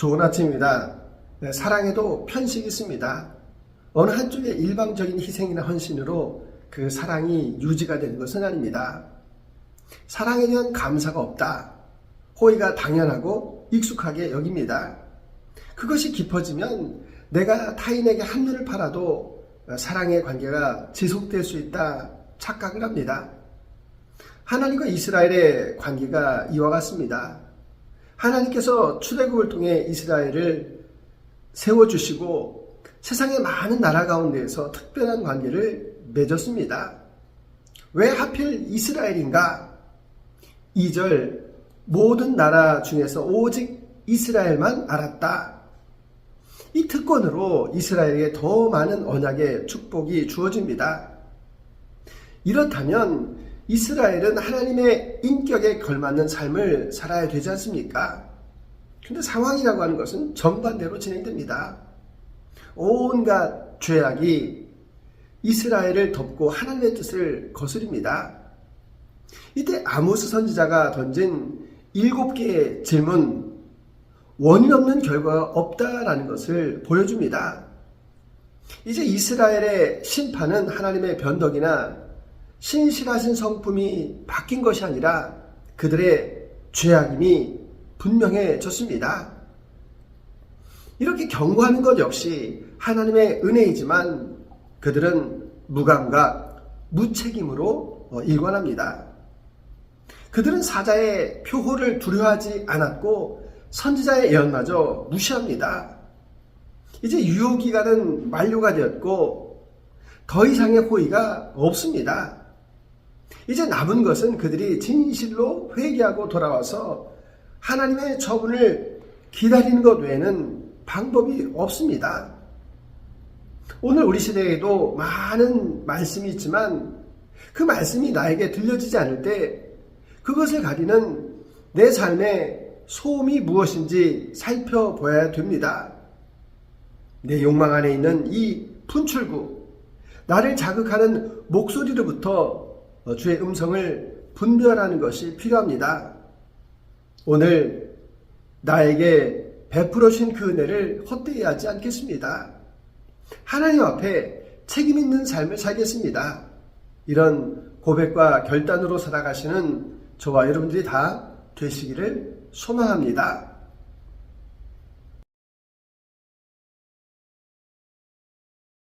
좋은 아침입니다. 네, 사랑에도 편식이 있습니다. 어느 한쪽의 일방적인 희생이나 헌신으로 그 사랑이 유지가 되는 것은 아닙니다. 사랑에 대한 감사가 없다. 호의가 당연하고 익숙하게 여깁니다. 그것이 깊어지면 내가 타인에게 한눈을 팔아도 사랑의 관계가 지속될 수 있다 착각을 합니다. 하나님과 이스라엘의 관계가 이와 같습니다. 하나님께서 출애굽을 통해 이스라엘을 세워주시고 세상의 많은 나라 가운데에서 특별한 관계를 맺었습니다. 왜 하필 이스라엘인가? 2절 모든 나라 중에서 오직 이스라엘만 알았다. 이 특권으로 이스라엘에게 더 많은 언약의 축복이 주어집니다. 이렇다면 이스라엘은 하나님의 인격에 걸맞는 삶을 살아야 되지 않습니까? 근데 상황이라고 하는 것은 정반대로 진행됩니다. 온갖 죄악이 이스라엘을 덮고 하나님의 뜻을 거스립니다. 이때 아모스 선지자가 던진 일곱 개의 질문, 원인 없는 결과가 없다라는 것을 보여줍니다. 이제 이스라엘의 심판은 하나님의 변덕이나 신실하신 성품이 바뀐 것이 아니라 그들의 죄악임이 분명해졌습니다. 이렇게 경고하는 것 역시 하나님의 은혜이지만 그들은 무감각, 무책임으로 어, 일관합니다. 그들은 사자의 표호를 두려워하지 않았고 선지자의 예언마저 무시합니다. 이제 유효 기간은 만료가 되었고 더 이상의 호의가 없습니다. 이제 남은 것은 그들이 진실로 회개하고 돌아와서 하나님의 처분을 기다리는 것 외에는 방법이 없습니다. 오늘 우리 시대에도 많은 말씀이 있지만 그 말씀이 나에게 들려지지 않을 때 그것을 가리는 내 삶의 소음이 무엇인지 살펴봐야 됩니다. 내 욕망 안에 있는 이 분출구, 나를 자극하는 목소리로부터 주의 음성을 분별하는 것이 필요합니다. 오늘 나에게 베풀어 주신 그 은혜를 헛되이 하지 않겠습니다. 하나님 앞에 책임 있는 삶을 살겠습니다. 이런 고백과 결단으로 살아가시는 저와 여러분들이 다 되시기를 소망합니다.